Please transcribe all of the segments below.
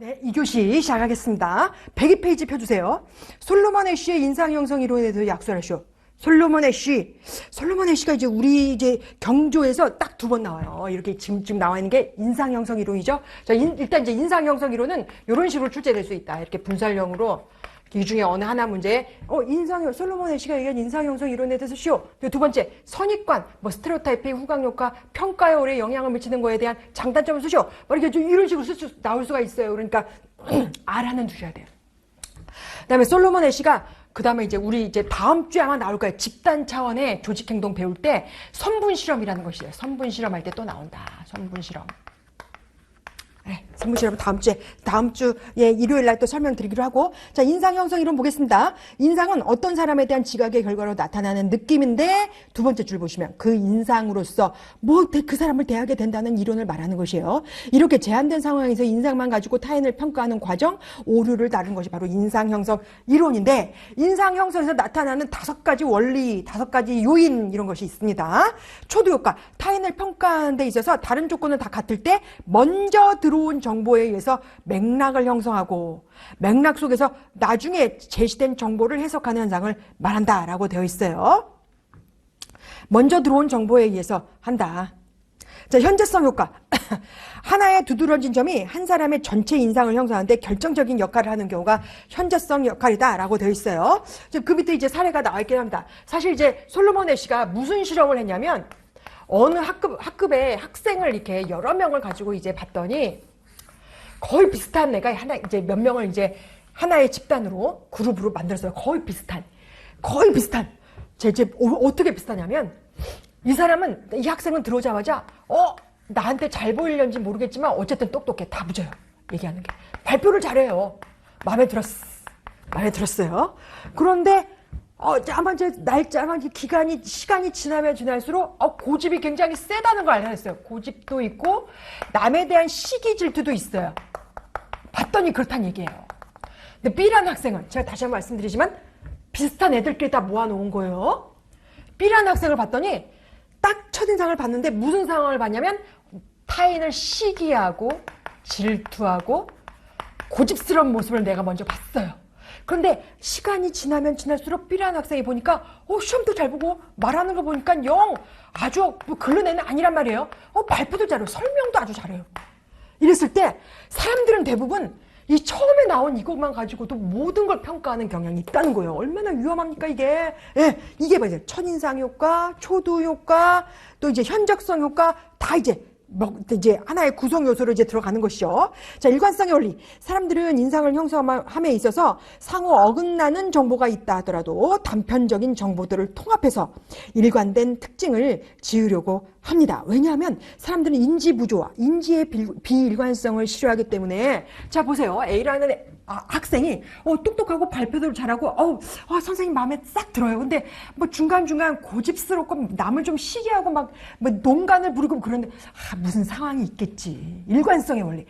네, 이 교시 시작하겠습니다. 102페이지 펴주세요. 솔로몬 애쉬의 인상 형성 이론에 대해서 약속하시오. 솔로몬 애쉬. 솔로몬 애쉬가 이제 우리 이제 경조에서 딱 두 번 나와요. 이렇게 지금, 지금 나와 있는 게 인상 형성 이론이죠. 자, 인- 일단 이제 인상 형성 이론은 이런 식으로 출제될 수 있다. 이렇게 분설형으로 이 중에 어느 하나 문제에 어 인상 솔로몬 애쉬가 얘기한 인상 형성 이론에 대해서 쉬워. 두 번째 선입관, 뭐 스테레오타이프의 후각 효과, 평가에 오래 영향을 미치는 거에 대한 장단점을 쓰시오. 뭐 이렇게 좀 이런 식으로 쓸 수, 나올 수가 있어요. 그러니까 알아는 두셔야 돼요. 그다음에 솔로몬 애쉬가 그다음에 이제 우리 이제 다음 주에 아마 나올 거예요. 집단 차원의 조직 행동 배울 때 선분 실험이라는 것이 있어요. 선분 실험할 때 또 나온다. 선분 실험. 네, 선분 실험 다음 주에 다음 주에 일요일 날 또 설명드리기로 하고 자 인상 형성 이론 보겠습니다. 인상은 어떤 사람에 대한 지각의 결과로 나타나는 느낌인데 두 번째 줄 보시면 그 인상으로서 뭐 그 사람을 대하게 된다는 이론을 말하는 것이에요. 이렇게 제한된 상황에서 인상만 가지고 타인을 평가하는 과정 오류를 다룬 것이 바로 인상 형성 이론인데 인상 형성에서 나타나는 다섯 가지 원리, 다섯 가지 요인 이런 것이 있습니다. 초도 효과 타인을 평가하는 데 있어서 다른 조건은 다 같을 때 먼저 들어온 정보에 의해서 맥락을 형성하고 맥락 속에서 나중에 제시된 정보를 해석하는 현상을 말한다라고 되어 있어요. 먼저 들어온 정보에 의해서 한다. 자, 현재성 효과. 하나의 두드러진 점이 한 사람의 전체 인상을 형성하는데 결정적인 역할을 하는 경우가 현재성 역할이다라고 되어 있어요. 지금 그 밑에 이제 사례가 나와 있긴 합니다. 사실 이제 솔로몬 애쉬가 무슨 실험을 했냐면 어느 학급, 학급에 학생을 이렇게 여러 명을 가지고 이제 봤더니 거의 비슷한 애가 하나, 이제 몇 명을 이제 하나의 집단으로 그룹으로 만들었어요. 거의 비슷한. 거의 비슷한. 제, 제, 어, 어떻게 비슷하냐면 이 사람은, 이 학생은 들어오자마자 어, 나한테 잘 보이려는지 모르겠지만 어쨌든 똑똑해. 다 부져요. 얘기하는 게. 발표를 잘해요. 마음에 들었어. 마음에 들었어요. 그런데 어, 아마 이제 날짜가 이제 기간이 시간이 지나면 지날수록 어, 고집이 굉장히 세다는 걸 알아냈어요. 고집도 있고 남에 대한 시기 질투도 있어요. 봤더니 그렇다는 얘기예요. 근데 B라는 학생은 제가 다시 한번 말씀드리지만 비슷한 애들끼리 다 모아놓은 거예요. B라는 학생을 봤더니 딱 첫인상을 봤는데 무슨 상황을 봤냐면 타인을 시기하고 질투하고 고집스러운 모습을 내가 먼저 봤어요. 그런데 시간이 지나면 지날수록 B라는 학생이 보니까 어, 시험도 잘 보고 말하는 거 보니까 영 아주 뭐 글른 애는 아니란 말이에요. 어, 발표도 잘해요. 설명도 아주 잘해요. 이랬을 때 사람들은 대부분 이 처음에 나온 이것만 가지고도 모든 걸 평가하는 경향이 있다는 거예요. 얼마나 위험합니까 이게? 예, 이게 뭐죠? 첫인상 효과, 초두 효과, 또 이제 현적성 효과 다 이제 뭐 이제 하나의 구성 요소로 이제 들어가는 것이죠. 자, 일관성의 원리. 사람들은 인상을 형성함에 있어서 상호 어긋나는 정보가 있다 하더라도 단편적인 정보들을 통합해서 일관된 특징을 지으려고 합니다. 왜냐하면 사람들은 인지 부조화, 인지의 비- 비일관성을 싫어하기 때문에 자 보세요. A라는 애- 아, 학생이 어, 똑똑하고 발표도 잘하고 어, 아, 선생님 마음에 싹 들어요. 근데 뭐 중간중간 고집스럽고 남을 좀 시기하고 막 뭐 농간을 부리고 그런데 아, 무슨 상황이 있겠지. 일관성의 원리.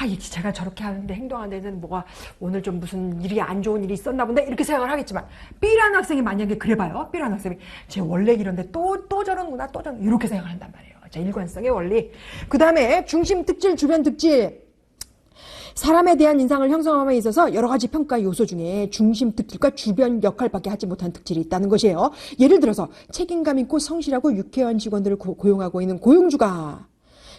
아, 이 제가 저렇게 하는데 행동하는 데는 뭐가 오늘 좀 무슨 일이 안 좋은 일이 있었나 본데 이렇게 생각을 하겠지만 B라는 학생이 만약에 그래 봐요. B라는 학생이 제 원래 이런데 또, 또 저러는구나 또 저런 이렇게 생각을 한단 말이에요. 자, 일관성의 원리. 그 다음에 중심 특질, 주변 특질. 사람에 대한 인상을 형성함에 있어서 여러 가지 평가 요소 중에 중심 특질과 주변 역할밖에 하지 못한 특질이 있다는 것이에요. 예를 들어서 책임감 있고 성실하고 유쾌한 직원들을 고, 고용하고 있는 고용주가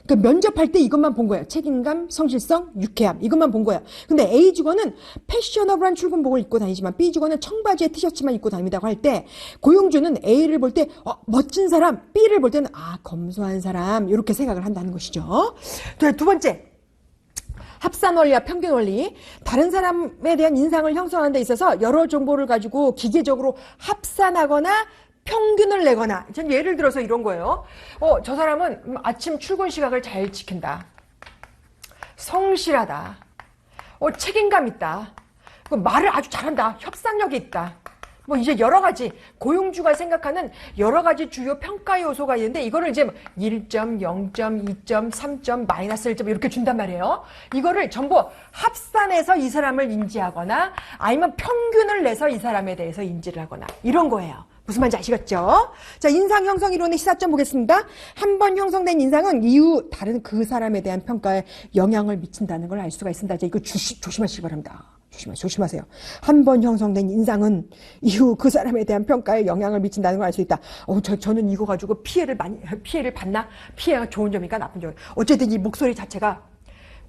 그러니까 면접할 때 이것만 본 거예요. 책임감, 성실성, 유쾌함 이것만 본 거예요. 근데 A 직원은 패셔너블한 출근복을 입고 다니지만 B 직원은 청바지에 티셔츠만 입고 다닌다고 할 때 고용주는 A를 볼 때 어, 멋진 사람, B를 볼 때는 아 검소한 사람 이렇게 생각을 한다는 것이죠. 두- 두 번째 합산 원리와 평균 원리. 다른 사람에 대한 인상을 형성하는 데 있어서 여러 정보를 가지고 기계적으로 합산하거나 평균을 내거나. 전 예를 들어서 이런 거예요. 어, 저 사람은 음, 아침 출근 시각을 잘 지킨다. 성실하다. 어, 책임감 있다. 그 말을 아주 잘한다. 협상력이 있다. 뭐 이제 여러 가지 고용주가 생각하는 여러 가지 주요 평가 요소가 있는데 이거를 이제 1점, 0점, 2점, 3점, 마이너스 1점 이렇게 준단 말이에요. 이거를 전부 합산해서 이 사람을 인지하거나 아니면 평균을 내서 이 사람에 대해서 인지를 하거나 이런 거예요. 무슨 말인지 아시겠죠? 자, 인상 형성 이론의 시사점 보겠습니다. 한 번 형성된 인상은 이후 다른 그 사람에 대한 평가에 영향을 미친다는 걸 알 수가 있습니다. 자, 이거 조심, 조심하시기 바랍니다. 조심하, 조심하세요. 한 번 형성된 인상은 이후 그 사람에 대한 평가에 영향을 미친다는 걸 알 수 있다. 어, 저, 저는 이거 가지고 피해를 많이, 피해를 받나? 피해가 좋은 점인가 나쁜 점인가? 어쨌든 이 목소리 자체가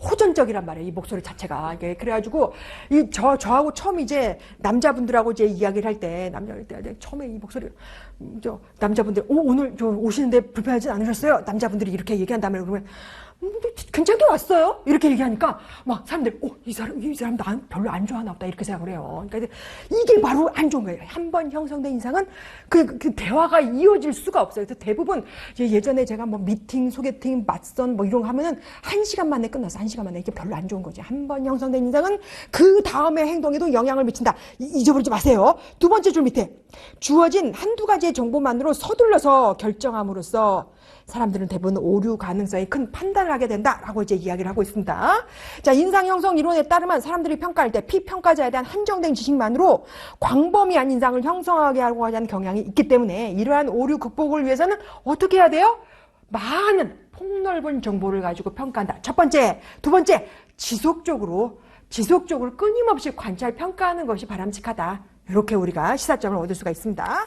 호전적이란 말이에요. 이 목소리 자체가. 그래가지고 이 저 저하고 처음 이제 남자분들하고 이제 이야기를 할 때 남자들 때 처음에 이 목소리 음, 저 남자분들 오, 오늘 저 오시는데 불편하지 않으셨어요? 남자분들이 이렇게 얘기한 다음에 그러면 음, 괜찮게 왔어요. 이렇게 얘기하니까 막 사람들 오이 사람 이 사람 나 별로 안 좋아하나 보다 이렇게 생각을 해요. 그러니까 이게 바로 안 좋은 거예요. 한 번 형성된 인상은 그, 그 대화가 이어질 수가 없어요. 그래서 대부분 예전에 제가 뭐 미팅, 소개팅, 맞선 뭐 이런 거 하면은 한 시간 만에 끝났어. 한 시간 만에 이게 별로 안 좋은 거지. 한 번 형성된 인상은 그 다음의 행동에도 영향을 미친다. 이- 잊어버리지 마세요. 두 번째 줄 밑에 주어진 한두 가지의 정보만으로 서둘러서 결정함으로써 사람들은 대부분 오류 가능성이 큰 판단을 하게 된다라고 이제 이야기를 하고 있습니다. 자, 인상 형성 이론에 따르면 사람들이 평가할 때 피평가자에 대한 한정된 지식만으로 광범위한 인상을 형성하게 하고 하는 경향이 있기 때문에 이러한 오류 극복을 위해서는 어떻게 해야 돼요? 많은 폭넓은 정보를 가지고 평가한다. 첫 번째, 두 번째, 지속적으로 지속적으로 끊임없이 관찰 평가하는 것이 바람직하다. 이렇게 우리가 시사점을 얻을 수가 있습니다.